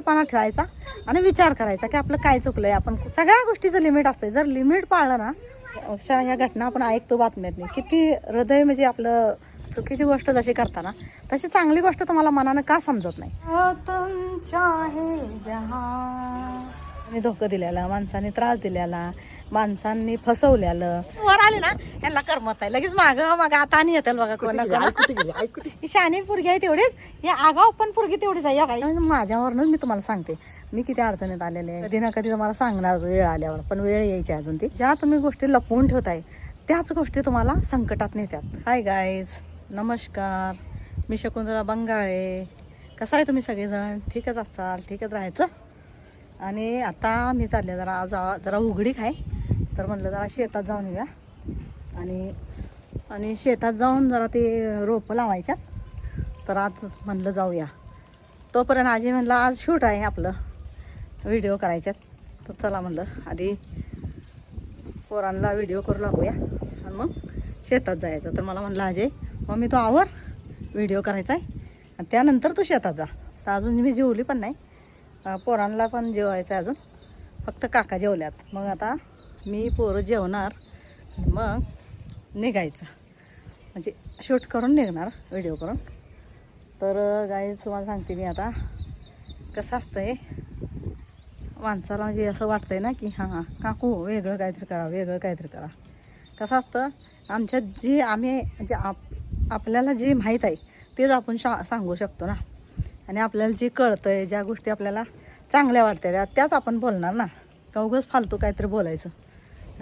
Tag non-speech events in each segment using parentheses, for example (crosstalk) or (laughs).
खंबीरपणा ठेवायचा आणि विचार करायचा की आपलं काय चुकलंय. आपण सगळ्या गोष्टीचं लिमिट असते जर लिमिट पाळलं ना अशा ह्या घटना आपण ऐकतो बातम्यातनी किती हृदय म्हणजे आपलं चुकीची गोष्ट जशी करताना तशी चांगली गोष्ट तुम्हाला मनानं का समजत नाही? धोका दिलेला माणसाने त्रास दिलेला माणसांनी फसवलेलं. वर आले ना यांना करमत आहे लगेच माग माग आता आणि येतील बघा कोणा ही शाणी पुरगी आहे तेवढीच. या आगाव पण पुरगी तेवढीच आहे. या काय म्हणजे माझ्यावरनच मी तुम्हाला सांगते. मी किती अडचणीत आलेले आहे. कधी ना कधी तुम्हाला सांगणार वेळ आल्यावर पण वेळ यायची अजून ती. ज्या तुम्ही गोष्टी लपवून ठेवताय त्याच गोष्टी तुम्हाला संकटात नेत्यात हाय गाईज नमस्कार. मी शकुंतला बंगाळे. कसं आहे तुम्ही सगळेजण? ठीकच असाल? ठीकच राहायचं? आणि आता मी चालले जरा आज जरा उघडीक आहे तर म्हणलं जरा शेतात जाऊन येऊया. आणि आणि शेतात जाऊन जरा ते रोपं लावायच्या. तर आज म्हणलं जाऊया. तोपर्यंत आजी म्हणलं आज शूट आहे आपलं. व्हिडिओ करायच्यात. तर चला म्हणलं आधी पोरांना व्हिडिओ करू लागूया आणि मग शेतात जायचं. तर मला म्हणलं अजय मग मी तो आवर. व्हिडिओ करायचा आहे. आणि त्यानंतर तू शेतात जा. तर अजून मी जेवली पण नाही. पोरांना पण जेवायचं आहे अजून. फक्त काका जेवल्यात. मग आता मी पोरं जेवणार मग निघायचं. म्हणजे शूट करून निघणार व्हिडिओ करून. तर गाई तुम्हाला सांगते मी आता कसं असतं आहे माणसाला म्हणजे असं वाटतं आहे ना की हां हां काकू वेगळं काहीतरी करा वेगळं काहीतरी करा. कसं असतं आमच्यात जी आम्ही म्हणजे आप आपल्याला जे माहीत आहे तेच आपण शा सांगू शकतो ना. आणि आपल्याला जे आहे ज्या गोष्टी आपल्याला चांगल्या वाटतात त्याच आपण बोलणार ना. का उगाच फालतू काहीतरी बोलायचं.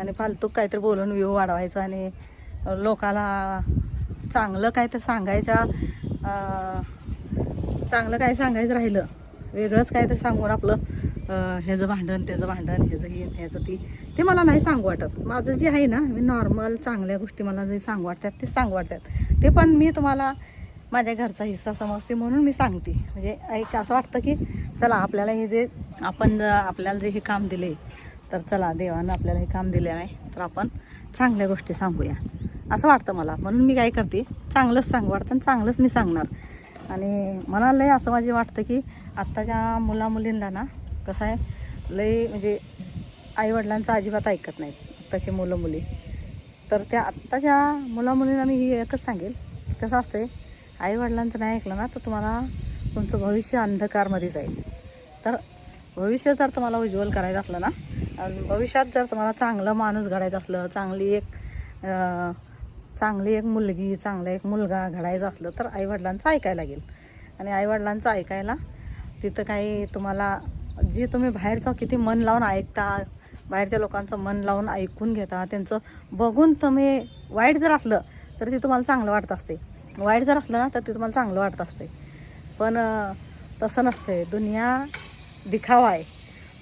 आणि फालतू काहीतरी बोलून व्यू वाढवायचा आणि लोकाला चांगलं काहीतरी सांगायचा चांगलं काय सांगायचं राहिलं. वेगळंच काहीतरी सांगून आपलं ह्याचं भांडण त्याचं भांडण ह्याचं हे ह्याचं ती. ते मला नाही सांगू वाटत. माझं जे आहे ना मी नॉर्मल चांगल्या गोष्टी मला जे सांगू वाटतात ते सांगू वाटतात. ते पण मी तुम्हाला माझ्या घरचा हिस्सा समजते म्हणून मी सांगते. म्हणजे एक असं वाटतं की चला आपल्याला हे जे आपण आपल्याला जे हे काम दिले तर चला देवानं आपल्याला हे काम दिले नाही तर आपण चांगल्या गोष्टी सांगूया. असं वाटतं मला. म्हणून मी काय करते चांगलंच सांगू वाटतं आणि चांगलंच मी सांगणार. आणि मला लय असं माझे वाटतं की आत्ताच्या मुलामुलींना ना कसं आहे लय म्हणजे आईवडिलांचं अजिबात ऐकत नाहीत आत्ताची मुलं मुली तर त्या आत्ताच्या मुलामुलींना मी ही एकच सांगेल. कसं असतंय आईवडिलांचं नाही ऐकलं ना तर तुम्हाला तुमचं भविष्य अंधकारमध्ये जाईल. तर भविष्य जर तुम्हाला उज्ज्वल करायचं असलं ना आणि भविष्यात जर तुम्हाला चांगलं माणूस घडायचं असलं चांगली एक चांगली एक मुलगी चांगला एक मुलगा घडायचा असलं तर आईवडिलांचं ऐकायला लागेल. आणि आईवडिलांचं ऐकायला तिथं काही तुम्हाला जे तुम्ही बाहेरचं किती मन लावून ऐकता बाहेरच्या लोकांचं मन लावून ऐकून घेता त्यांचं बघून तुम्ही वाईट जर असलं तर ते तुम्हाला चांगलं वाटत असते. वाईट जर असलं ना तर ते तुम्हाला चांगलं वाटत असते. पण तसं नसते दुनिया दिखावा आहे.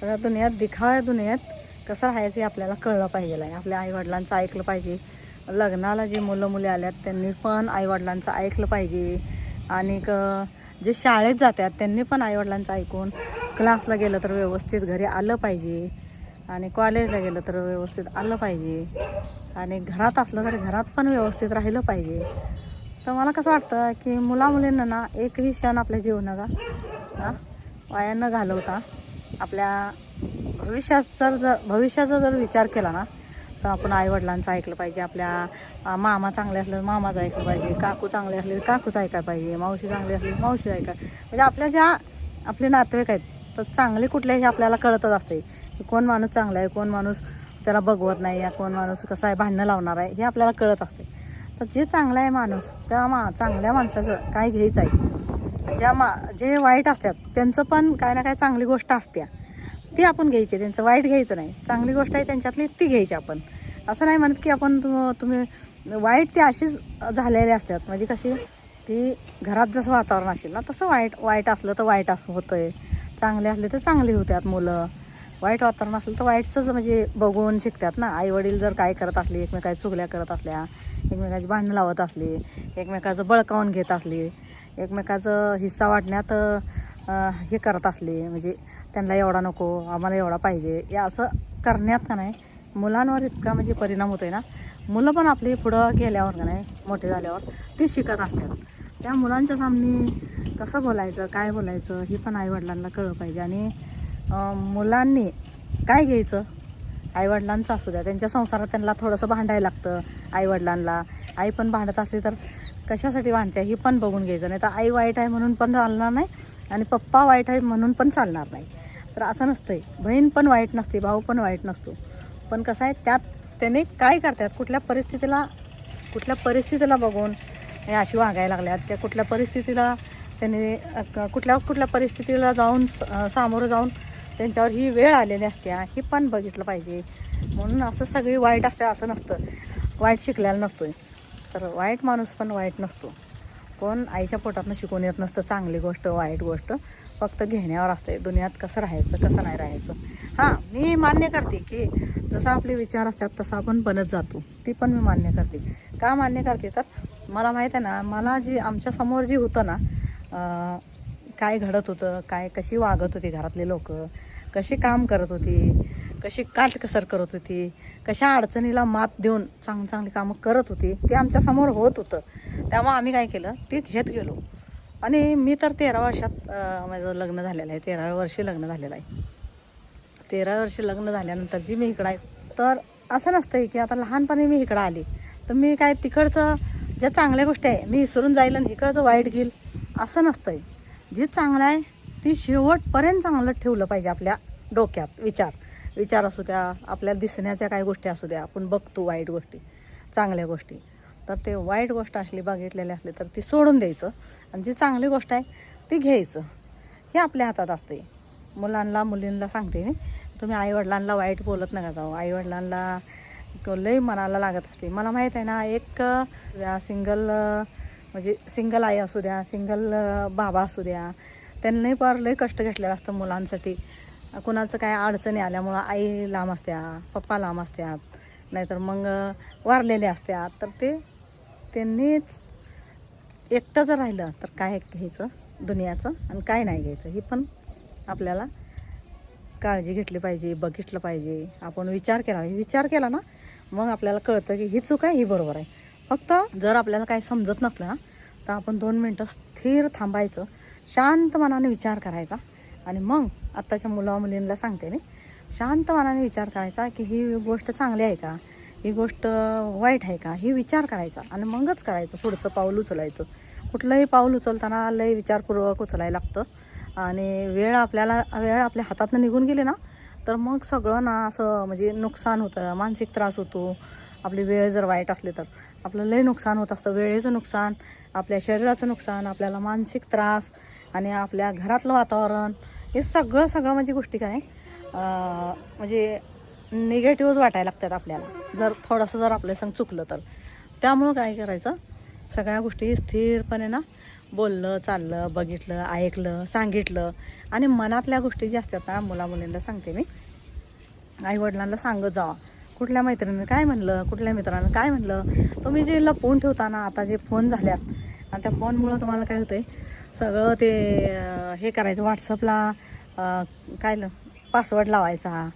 या दुनियात दिखावा दुनियेत दुनियात कसं राहायचं हे आपल्याला कळलं पाहिजे आहे. आपल्या आईवडिलांचं ऐकलं पाहिजे. लग्नाला जे मुलं मुली आल्यात त्यांनी पण आईवडिलांचं ऐकलं पाहिजे. आणि क जे शाळेत जातात त्यांनी पण आईवडिलांचं ऐकून क्लासला गेलं तर व्यवस्थित घरी आलं पाहिजे. आणि कॉलेजला गेलं तर व्यवस्थित आलं पाहिजे. आणि घरात असलं तर घरात पण व्यवस्थित राहिलं पाहिजे. तर मला कसं वाटतं की मुलामुलींना ना एकही क्षण आपल्या जीवनाचा हा, वाया न घालवता आपल्या भविष्यात जर जर भविष्याचा जर विचार केला ना तर आपण आईवडिलांचं ऐकलं पाहिजे आपल्या मामा चांगले असले मामाचं ऐकलं पाहिजे काकू चांगले असले काकूचं ऐकायला पाहिजे मावशी चांगली असली मावशी ऐकाय म्हणजे आपल्या ज्या आपले नातेवाईक आहेत तर चांगले कुठल्याही आपल्याला कळतच असते की कोण माणूस चांगला आहे कोण माणूस त्याला बघवत नाही या कोण माणूस कसा आहे भांडणं लावणार आहे हे आपल्याला कळत असते. तर जे चांगलं आहे माणूस त्या मा चांगल्या माणसाचं काय घ्यायचं आहे. ज्या मा जे वाईट असतात त्यांचं पण काय ना काय चांगली गोष्ट असत्या. ती आपण घ्यायची त्यांचं वाईट घ्यायचं नाही. चांगली गोष्ट आहे त्यांच्यातली ती घ्यायची आपण. असं नाही म्हणत की आपण तुम्ही वाईट ती अशीच झालेली असतात. म्हणजे कशी? ती घरात जसं वातावरण असेल ना तसं वाईट वाईट असलं तर वाईट असं आहे चांगले असले तर चांगली होतात मुलं. वाईट वातावरण असलं तर वाईटचंच म्हणजे बघून शिकतात ना. आई वडील जर काय करत असले एकमेकाची चुगल्या करत असल्या एकमेकाची भांडणं लावत असली एकमेकाचं बळकावून घेत असली एकमेकाचं हिस्सा वाटण्यात हे करत असले. म्हणजे त्यांना एवढा नको आम्हाला एवढा पाहिजे. या असं करण्यात का नाही? मुलांवर इतका म्हणजे परिणाम होतोय ना. मुलं पण आपली पुढं गेल्यावर का नाही मोठे झाल्यावर ते शिकत असतात. त्या मुलांच्या सामने कसं बोलायचं काय बोलायचं हे पण आईवडिलांना कळलं पाहिजे. आणि मुलांनी काय घ्यायचं? आईवडिलांचं असू द्या. त्यांच्या संसारात त्यांना थोडंसं भांडायला लागतं आईवडिलांना. आई पण भांडत असली तर कशासाठी भांडते ही पण बघून घ्यायचं. नाही तर आई वाईट आहे म्हणून पण चालणार नाही आणि पप्पा वाईट आहे म्हणून पण चालणार नाही. तर असं नसतंय. बहीण पण वाईट नसते भाऊ पण वाईट नसतो. पण कसं आहे त्यात त्याने काय करतात कुठल्या परिस्थितीला कुठल्या परिस्थितीला बघून हे अशी वागायला लागल्यात त्या कुठल्या परिस्थितीला त्याने कुठल्या कुठल्या परिस्थितीला जाऊन स- सामोरं जाऊन त्यांच्यावर ही वेळ आलेली असते. हे पण बघितलं पाहिजे. म्हणून असं सगळी वाईट असते असं नसतं. वाईट शिकलेला नसतोय. तर वाईट माणूस पण वाईट नसतो. कोण आईच्या पोटातनं शिकून येत नसतं चांगली गोष्ट वाईट गोष्ट. फक्त घेण्यावर असते दुनियात कसं राहायचं कसं नाही राहायचं. हां मी मान्य करते की जसं आपले विचार असतात तसं आपण बनत जातो. ती पण मी मान्य करते. का मान्य करते? तर मला माहीत आहे ना मला जी आमच्यासमोर जी होतं ना काय घडत होतं काय कशी वागत होती घरातले लोक कशी काम करत होती कशी काटकसर करत होती कशा अडचणीला मात देऊन चांगली चांगली कामं करत होती ते आमच्यासमोर होत होतं. तेव्हा आम्ही काय केलं ते घेत गेलो. आणि मी तर तेरा वर्षात माझं लग्न झालेलं आहे तेराव्या वर्षी लग्न झालेलं आहे. तेरा वर्ष लग्न झाल्यानंतर जी मी इकडं आहे तर असं नसतंय की आता लहानपणी मी इकडं आली. तर मी काय तिकडचं ज्या चांगल्या गोष्टी आहे मी विसरून जाईल आणि इकडचं वाईट घेईल असं नसतंय. जी चांगलं आहे ती शेवटपर्यंत चांगलं ठेवलं पाहिजे आपल्या डोक्यात विचार. विचार असू द्या आपल्या दिसण्याच्या काही गोष्टी असू द्या आपण बघतो वाईट गोष्टी चांगल्या गोष्टी. तर ते वाईट गोष्ट असली बघितलेली असली तर ती सोडून द्यायचं. आणि जी चांगली गोष्ट आहे ती घ्यायचं. हे आपल्या हातात असते मुलांना मुलींना सांगते मी. तुम्ही आईवडिलांना वाईट बोलत नका जाऊ. आईवडिलांना लई मनाला लागत असते. मला माहीत आहे ना एक सिंगल म्हणजे सिंगल आई असू द्या सिंगल बाबा असू द्या त्यांनी फार लई कष्ट घेतलेलं असतं मुलांसाठी. कुणाचं काय अडचणी आल्यामुळं आई लांब असत्या पप्पा लांब असत्यात नाहीतर मग वारलेले असत्यात तर ते त्यांनीच एकटं जर राहिलं तर काय घ्यायचं दुनियाचं आणि काय नाही घ्यायचं ही पण आपल्याला काळजी घेतली पाहिजे बघितलं पाहिजे आपण विचार केला पाहिजे विचार केला ना मग आपल्याला कळतं की ही चूक आहे ही बरोबर आहे. फक्त जर आपल्याला काही समजत नसलं ना तर आपण दोन मिनटं स्थिर थांबायचं शांत मनाने विचार करायचा आणि मग आत्ताच्या मुला मुलींना सांगते मी. शांत मनाने विचार करायचा की ही गोष्ट चांगली आहे का? ही गोष्ट वाईट आहे का? ही विचार करायचा आणि मगच करायचं. पुढचं पाऊल उचलायचं. कुठलंही पाऊल उचलताना लय विचारपूर्वक उचलायला लागतं. आणि वेळ आपल्याला वेळ आपल्या हातातनं निघून गेली ना तर मग सगळं ना असं म्हणजे नुकसान होतं. मानसिक त्रास होतो. आपली वेळ जर वाईट असली तर. आपलं लय नुकसान होत असतं. वेळेचं नुकसान आपल्या शरीराचं नुकसान आपल्याला मानसिक त्रास आणि आपल्या घरातलं वातावरण हे सगळं सगळं म्हणजे गोष्टी काय म्हणजे निगेटिव्हच वाटायला लागतात आपल्याला. जर थोडंसं जर आपल्या संग चुकलं तर. त्यामुळं काय करायचं सगळ्या गोष्टी स्थिरपणे ना बोललं चाललं बघितलं ऐकलं सांगितलं. आणि मनातल्या गोष्टी ज्या असतात ना मुलामुलींना सांगते मी. आईवडिलांना सांगत जावा. कुठल्या मैत्रिणीने काय म्हणलं कुठल्या मित्रानं काय म्हणलं. तुम्ही जे लपवून ठेवता ना आता जे फोन झाल्यात आणि त्या फोनमुळं तुम्हाला काय होतंय सगळं ते हे करायचं व्हॉट्सअपला काय पासवर्ड लावायचा.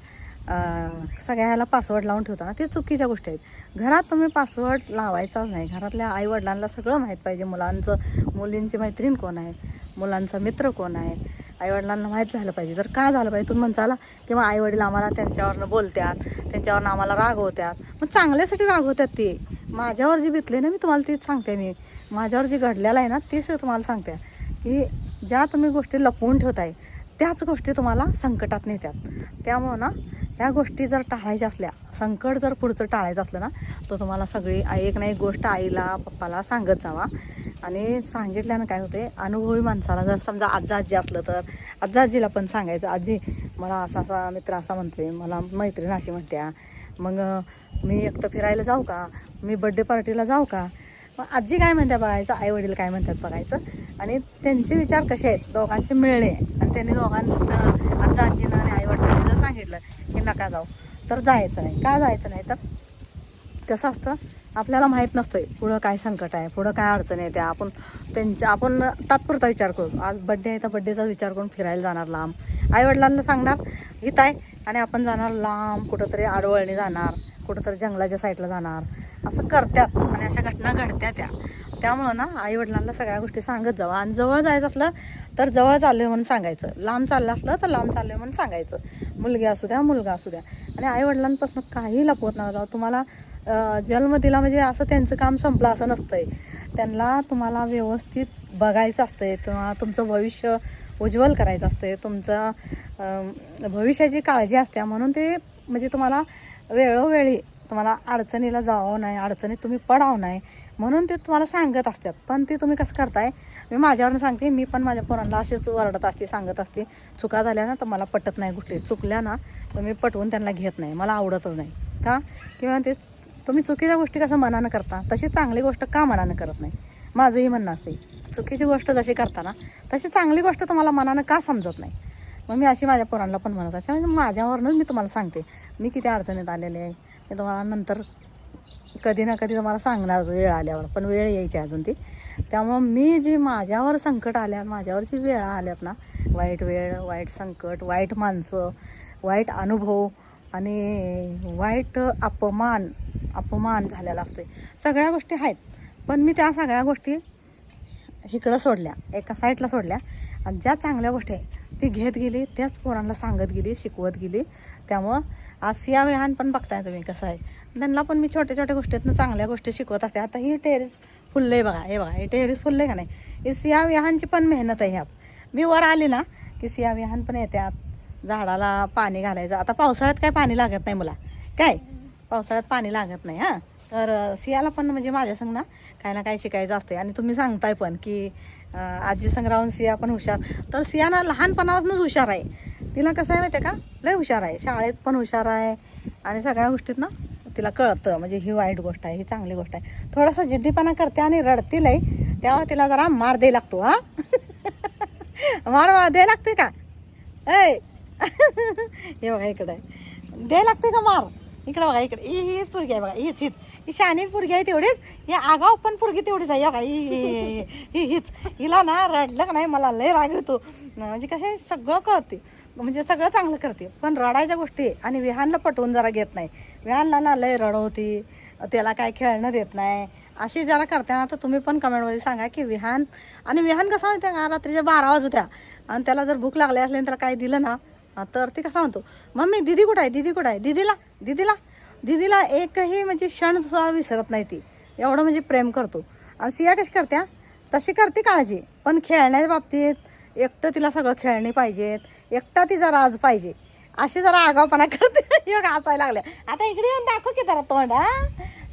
सगळ्या ह्याला पासवर्ड लावून ठेवता ना ते चुकीच्या गोष्टी आहेत. घरात तुम्ही पासवर्ड लावायचाच नाही. घरातल्या आईवडिलांना सगळं माहीत पाहिजे. मुलांचं मुलींची मैत्रीण कोण आहे? मुलांचा मित्र कोण आहे? आईवडिलांना माहीत झालं पाहिजे. जर काय झालं पाहिजे? तुम्ही म्हणताला किंवा आईवडील आम्हाला त्यांच्यावरनं बोलतात त्यांच्यावरनं आम्हाला रागवतात मग चांगल्यासाठी रागवतात ते. माझ्यावर जी बितले ना मी तुम्हाला तीच सांगते मी. माझ्यावर जी घडलेलं आहे ना तीच तुम्हाला सांगते. की ज्या तुम्ही गोष्टी लपवून ठेवताय त्याच गोष्टी तुम्हाला संकटात नेतात त्यामुळं ना ह्या गोष्टी जर टाळायच्या असल्या संकट जर पुढचं टाळायचं असलं ना तर तुम्हाला सगळी एक ना एक गोष्ट आईला पप्पाला सांगत जावा. आणि सांगितल्यानं काय होते अनुभवी माणसाला जर समजा आजा आजी असलं तर आजा आजीला पण सांगायचं आजी मला असा असा मित्र असा म्हणतोय मला मैत्रीण अशी म्हणत्या. मग मी एकटं फिरायला जाऊ का? मी बड्डे पार्टीला जाऊ का? मग आजी काय म्हणतात बघायचं? आई वडील काय म्हणतात बघायचं? आणि त्यांचे विचार कसे आहेत? दोघांचे मिळणे. आणि त्यांनी दोघांना आजा आजीनं आणि आई वडिलांना सांगितलं की नका जाऊ. तर जायचं नाही. का जायचं नाही? तर कसं असतं? आपल्याला माहीत नसतंय पुढं काय संकट आहे पुढं काय अडचण येते आपण त्यांच्या आपण तात्पुरता विचार करू. आज बड्डे आहे तर बड्डेचा विचार करून फिरायला जाणार लांब. आईवडिलांना सांगणार हित आहे आणि आपण जाणार लांब कुठंतरी आडवळणी जाणार. कुठंतरी जंगलाच्या साईडला जाणार. असं करतात आणि अशा घटना घडत्या त्या. त्यामुळं ना आई वडिलांना सगळ्या गोष्टी सांगत जावा. आणि जवळ जायचं असलं तर जवळ चाललोय म्हणून सांगायचं. लांब चाललं असलं तर लांब चाललोय म्हणून सांगायचं. मुलगी असू द्या मुलगा असू द्या. आणि आई वडिलांपासून काही लपवत नका जाऊ तुम्हाला जन्म दिला म्हणजे असं त्यांचं काम संपलं असं नसतंय. त्यांना तुम्हाला व्यवस्थित बघायचं असतंय. किंवा तुमचं भविष्य उज्ज्वल करायचं असतंय. तुमचं भविष्याची काळजी असते. म्हणून ते म्हणजे तुम्हाला वेळोवेळी तुम्हाला अडचणीला जावं नाही अडचणीत तुम्ही पडाव नाही म्हणून ते तुम्हाला सांगत असतात. पण ते तुम्ही कसं करताय? मी माझ्यावरून सांगते मी पण माझ्या पोरांना अशीच वरडत असते सांगत असते चुका झाल्या ना तर मला पटत नाही गोष्टी. चुकल्या ना तर मी पटवून त्यांना घेत नाही. मला आवडतच नाही. का? किंवा ते तुम्ही चुकीच्या गोष्टी कसं मनानं करता? तशी चांगली गोष्ट का मनानं करत नाही? माझंही म्हणणं असते. चुकीची गोष्ट जशी करताना तशी चांगली गोष्ट तुम्हाला मनानं का समजत नाही? मग मी अशी माझ्या पोरांना पण म्हणत असते म्हणजे माझ्यावरूनच मी तुम्हाला सांगते. मी किती अडचणीत आलेले आहे. मी तुम्हाला नंतर कधी ना कधी तुम्हाला सांगणार वेळ आल्यावर. पण वेळ यायची अजून ती. त्यामुळं मी जी माझ्यावर संकट आल्या माझ्यावर जी वेळा आल्यात ना वाईट वेळ वाईट संकट वाईट माणसं वाईट अनुभव आणि वाईट अपमान अपमान झालेला असतो सगळ्या गोष्टी आहेत. पण मी त्या सगळ्या गोष्टी इकडं सोडल्या एका साईडला सोडल्या. आणि ज्या चांगल्या गोष्टी आहे ती घेत गेली त्याच पोरांना सांगत गेली शिकवत गेली. त्यामुळं आज सिया विहान पण बघताय तुम्ही कसं आहे. त्यांना पण मी छोट्या छोट्या गोष्टीतनं चांगल्या गोष्टी शिकवत असते. आता ही टेरेस आहे बघा हे बघा हे टेरेस आहे का नाही? हे सिया विहानची पण मेहनत आहे ह्या मी वर आली ना की सिया विहान पण येतात झाडाला पाणी घालायचं. आता पावसाळ्यात काय पाणी लागत नाही मला. काय? पावसाळ्यात पाणी लागत नाही हां. तर सियाला पण म्हणजे माझ्या संग ना काय ना काय शिकायचं असते आणि तुम्ही सांगताय पण की आजी संग्राहून सिया पण हुशार. तर सिया ना लहानपणापासूनच हुशार आहे. तिला कसं आहे माहिती आहे का? लय हुशार आहे. शाळेत पण हुशार आहे. आणि सगळ्या गोष्टीत ना तिला कळतं. म्हणजे ही वाईट गोष्ट आहे ही चांगली गोष्ट आहे. थोडासा जिद्दीपणा करते आणि रडतील तेव्हा तिला जरा मार द्याय लागतो हा? (laughs) मार वा- द्याय लागते का? ऐ! (laughs) हे बघा इकडे. द्याय लागते का मार? इकडे बघा इकडे. ही ही पुरगी आहे बघा हीच हीच. ही शानीच पुरगी आहे तेवढीच. हे आगाव पण पुरगी तेवढीच आहे. काही ही हीच हिला ना रडलं का नाही मला लय राग येतो. म्हणजे कसे सगळं कळते. म्हणजे सगळं चांगलं करते. पण रडायच्या गोष्टी आणि विहानला पटवून जरा घेत नाही. विहानला ना लय रडवते. त्याला काय खेळणं देत नाही. अशी जरा करताना तर तुम्ही पण कमेंटमध्ये सांगा की विहान आणि विहान कसा म्हणते का रात्रीच्या बारा वाजत्या आणि त्याला जर भूक लागली असली त्याला काही दिलं ना तर ते कसा म्हणतो मम्मी दिदी कुठं आहे? दिदी कुठं आहे? दिदीला? दिदीला? दिदीला एकही म्हणजे क्षण सुद्धा विसरत नाही ती. एवढं म्हणजे प्रेम करतो. आणि सिया कशी करत्या? तशी करते काळजी. पण खेळण्याच्या बाबतीत एकटं तिला सगळं खेळणी पाहिजेत. एकटा तिचा राज पाहिजे. अशी जरा आगावपणा करते. (laughs) योग बघा हसायला लागल्या. आता इकडे येऊन दाखव की जरा तोंड हा?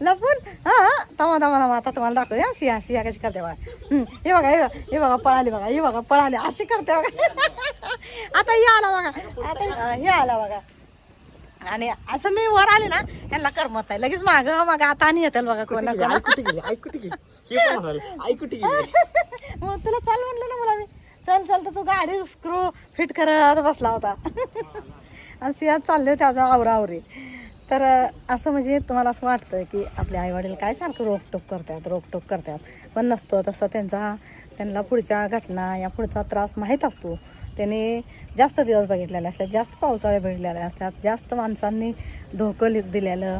लपून. हां तमा तमा तमा आता तुम्हाला दाखवते हा? सिया सिया कशी करते बघा. हे बघा हे बघा हे बघा पळाली बघा हे बघा पळाली. अशी करते बघा. (laughs) आता हे आला बघा. आता हे आला बघा. आणि असं मी वर आले ना यांना करमत नाही. लगेच माग माग आता आणि येतील बघा कोणा (laughs) मग तुला चाल म्हणलं ना मला मी. चल चल तर तू गाडी स्क्रू फिट करत बसला होता. (laughs) आणि सियात चालले त्याचा आवरावरी तर असं म्हणजे तुम्हाला असं वाटतं की आपले आईवडील काय सारखं रोकटोक करतात रोकटोक करतात. पण नसतं तसं त्यांचा त्यांना पुढच्या घटना या पुढचा त्रास माहीत असतो. त्याने जास्त दिवस बघितलेले असतात जास्त पावसाळे बघितलेले असतात जास्त माणसांनी धोकं लि- दिलेलं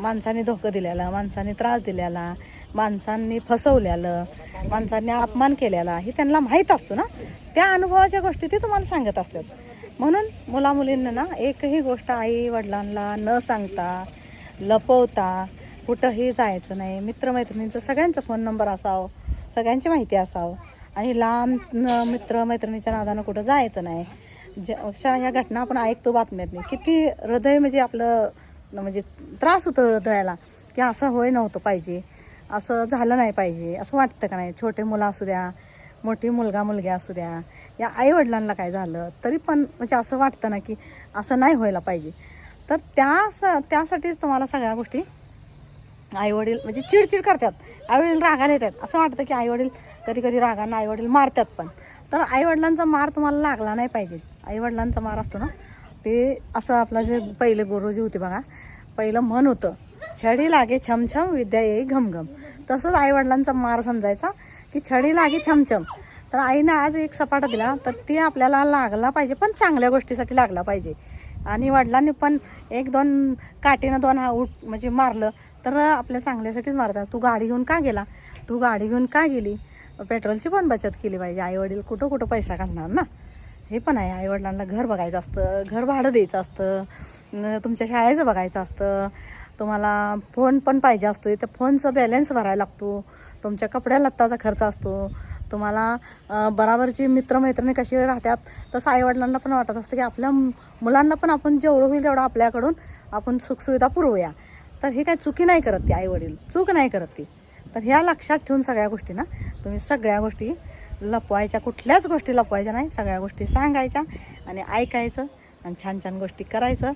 माणसांनी धोकं दिलेलं माणसांनी त्रास दिलेला माणसांनी फसवलेलं माणसांनी अपमान केलेला हे त्यांना माहीत असतो ना? त्या अनुभवाच्या गोष्टी ते तुम्हाला सांगत असतात. म्हणून मुलामुलींना ना एकही गोष्ट आई वडिलांना न सांगता लपवता कुठंही जायचं नाही. मित्रमैत्रिणींचं सगळ्यांचा फोन नंबर असावं. सगळ्यांची माहिती असावं. आणि लांब मित्र मैत्रिणीच्या नादानं कुठं जायचं नाही. जे अशा ह्या घटना आपण ऐकतो बातम्यातनी किती हृदय म्हणजे आपलं म्हणजे त्रास होतो हृदयाला की असं होय नव्हतं पाहिजे. असं झालं नाही पाहिजे. असं वाटतं का नाही? छोटे मुलं असू द्या मोठी मुलगा मुलगी असू द्या. या आईवडिलांना काय झालं? तरी पण म्हणजे असं वाटतं ना की असं नाही व्हायला पाहिजे. तर त्या स त्यासाठीच तुम्हाला सगळ्या गोष्टी आईवडील म्हणजे चिडचिड करतात. आईवडील रागाला येतात. असं वाटतं की आईवडील कधी कधी रागांना आईवडील मारतात पण. तर आईवडिलांचा मार तुम्हाला लागला नाही पाहिजे. आईवडिलांचा मार असतो ना ते असं आपलं जे पहिले गुरुजी होते बघा पहिलं म्हण होतं. छडी लागे छमछम विद्या येई घमघम तसंच आईवडिलांचा मार समजायचा की छडी लागे छमछम तर आईनं आज एक सपाटा दिला तर ते आपल्याला लागला पाहिजे पण चांगल्या गोष्टीसाठी लागला पाहिजे. आणि वडिलांनी पण एक दोन काठीनं दोन हा उठ म्हणजे मारलं तर आपल्या चांगल्यासाठीच मारतात. तू गाडी घेऊन का गेला? तू गाडी घेऊन का गेली? पेट्रोलची पण बचत केली पाहिजे. आईवडील कुठं कुठं पैसा घालणार ना? हे पण आहे. आईवडिलांना घर बघायचं असतं घर भाडं द्यायचं असतं तुमच्या शाळेचं बघायचं असतं. तुम्हाला फोन पण पाहिजे असतो त्या फोनचं बॅलन्स भरायला लागतो. तुमच्या कपड्या लत्ताचा खर्च असतो. तुम्हाला बराबरची मित्रमैत्रिणी कशी राहतात? तसं आईवडिलांना पण वाटत असतं की आपल्या मुलांना पण आपण जेवढं होईल तेवढं आपल्याकडून आपण सुखसुविधा पुरवूया. तर हे काय चुकी नाही करत ती आईवडील. चूक नाही करत ती. तर ह्या लक्षात ठेवून सगळ्या गोष्टी ना तुम्ही सगळ्या गोष्टी लपवायच्या कुठल्याच गोष्टी लपवायच्या नाही. सगळ्या गोष्टी सांगायच्या आणि ऐकायचं आणि छान छान गोष्टी करायचं.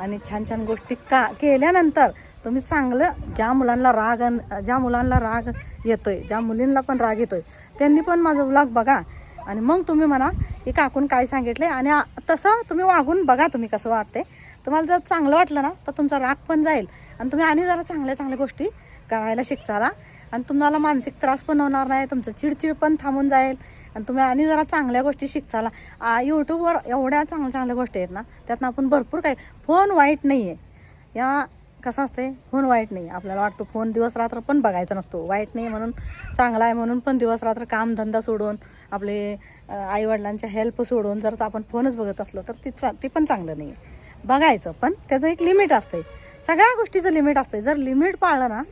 आणि छान छान गोष्टी का केल्यानंतर तुम्ही चांगलं ज्या मुलांना राग अन- ज्या मुलांना राग येतो आहे ज्या मुलींना पण राग येतोय त्यांनी पण माझं व्लॉग बघा. आणि मग तुम्ही म्हणा की काकून काय सांगितले आणि तसं तुम्ही वागून बघा तुम्ही कसं वाटते तुम्हाला जर चांगलं वाटलं ना तर तुमचा राग पण जाईल. आणि तुम्ही आणि जरा चांगल्या चांगल्या गोष्टी करायला शिकचाला आणि तुम्हाला मानसिक त्रास पण होणार नाही तुमचं चिडचिड पण थांबून जाईल. आणि तुम्ही आणि जरा चांगल्या गोष्टी शिकचाला यूट्यूबवर एवढ्या चांगल्या चांगल्या गोष्टी आहेत ना त्यातनं आपण भरपूर काही फोन वाईट नाही आहे या कसं असते फोन वाईट नाही आपल्याला वाटतो फोन दिवस रात्र पण बघायचा नसतो. वाईट नाही म्हणून चांगला आहे म्हणून पण दिवस रात्र कामधंदा सोडून आपले आईवडिलांच्या हेल्प सोडून जर आपण फोनच बघत असलो तर ती चा- ते पण चांगलं नाही आहे बघायचं पण त्याचं एक लिमिट असते सगळ्या गोष्टीचं लिमिट असते जर लिमिट पाळलं ना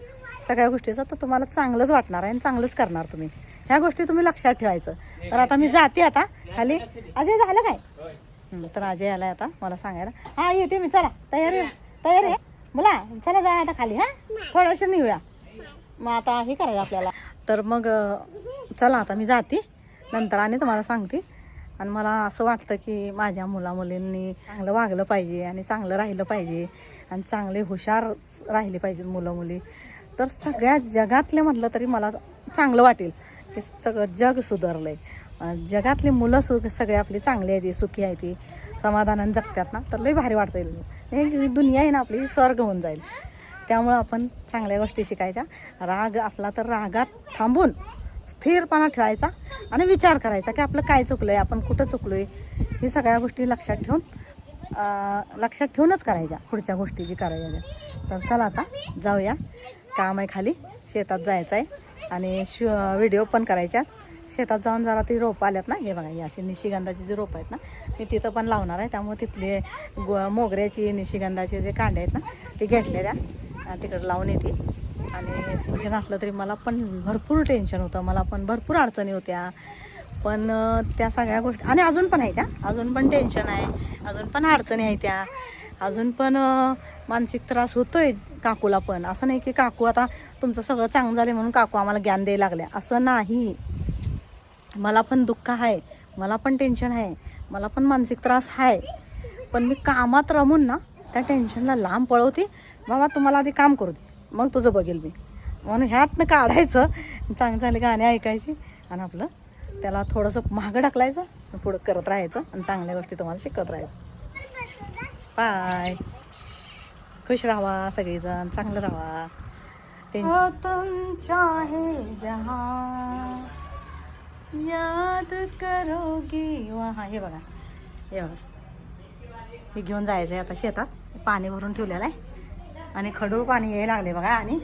सगळ्या गोष्टीचं तर तुम्हाला चांगलंच वाटणार आहे आणि चांगलंच करणार तुम्ही. ह्या गोष्टी तुम्ही लक्षात ठेवायचं. तर आता मी जाते आता. खाली. अजय झालं काय? तर अजय आलाय आता मला सांगायला. हा येते मी. चला तयार आहे. तयार आहे? बोला चला जाऊया आता खाली हा? थोडंशी निघूया. मग आता हे करायचं आपल्याला. तर मग चला आता मी जाते. नंतर आणि तुम्हाला सांगते. आणि मला असं वाटतं की माझ्या मुलामुलींनी चांगलं वागलं पाहिजे आणि चांगलं राहिलं पाहिजे. आणि चांगले हुशार राहिले पाहिजेत मुलं मुली तर सगळ्या जगातले म्हटलं तरी मला चांगलं वाटेल की सगळं जग सुधारलं आहे जगातली मुलं सु सगळे आपली चांगली आहे ती सुखी आहे ती समाधानानं जगतात ना तर लई भारी वाटतं हे दुनिया आहे ना आपली स्वर्ग होऊन जाईल. त्यामुळं आपण चांगल्या गोष्टी शिकायच्या. राग असला तर रागात थांबून स्थिरपणा ठेवायचा आणि विचार करायचा की आपलं काय चुकलं आहे आपण कुठं चुकलो आहे ही सगळ्या गोष्टी लक्षात ठेवून लक्षात ठेवूनच करायच्या पुढच्या गोष्टी जी करायच्या तर चला आता जाऊया. काम आहे खाली. शेतात जायचं आहे. आणि श व्हिडिओ पण करायच्या. शेतात जाऊन जरा ती रोपं आल्यात ना. हे बघा ही अशी निशिगंधाची जी रोपं आहेत ना ते तिथं पण लावणार आहे. त्यामुळे तिथले गो मोगऱ्याची निशिगंधाचे जे कांडे आहेत ना ते घेतले त्या तिकडे लावून येते आणि टेन्शन असलं तरी मला पण भरपूर टेन्शन होतं. मला पण भरपूर अडचणी होत्या. पण त्या सगळ्या गोष्टी आणि अजून पण आहे त्या अजून पण टेन्शन आहे. अजून पण अडचणी आहे त्या. अजून पण मानसिक त्रास होतोय काकूला पण. असं नाही की काकू आता तुमचं सगळं चांगलं झालं म्हणून काकू आम्हाला ज्ञान द्यायला लागल्या. असं नाही. मला पण दुःख आहे. मला पण टेन्शन आहे. मला पण मानसिक त्रास आहे. पण मी कामात रमून ना त्या टेन्शनला लांब पळवते. बाबा तुम्हाला आधी काम करू दे. मग तुझं बघेल मी. म्हणून ह्यातनं काढायचं. चांगली झाले गाणे ऐकायचे. आणि आपलं त्याला थोडंसं मागं ढकलायचं पुढं करत राहायचं आणि चांगल्या गोष्टी तुम्हाला शिकत राहायचं. बाय खुश राहा सगळेजण चांगलं राहा तुमच्या हो तुम चाहे जहाँ. याद करोगी वहाँ. हे बघा हे बघा. हे घेऊन जायचं आहे आता शेतात. पाणी भरून ठेवलेलं आहे. आणि खडूळ पाणी यायला लागले बघा आणि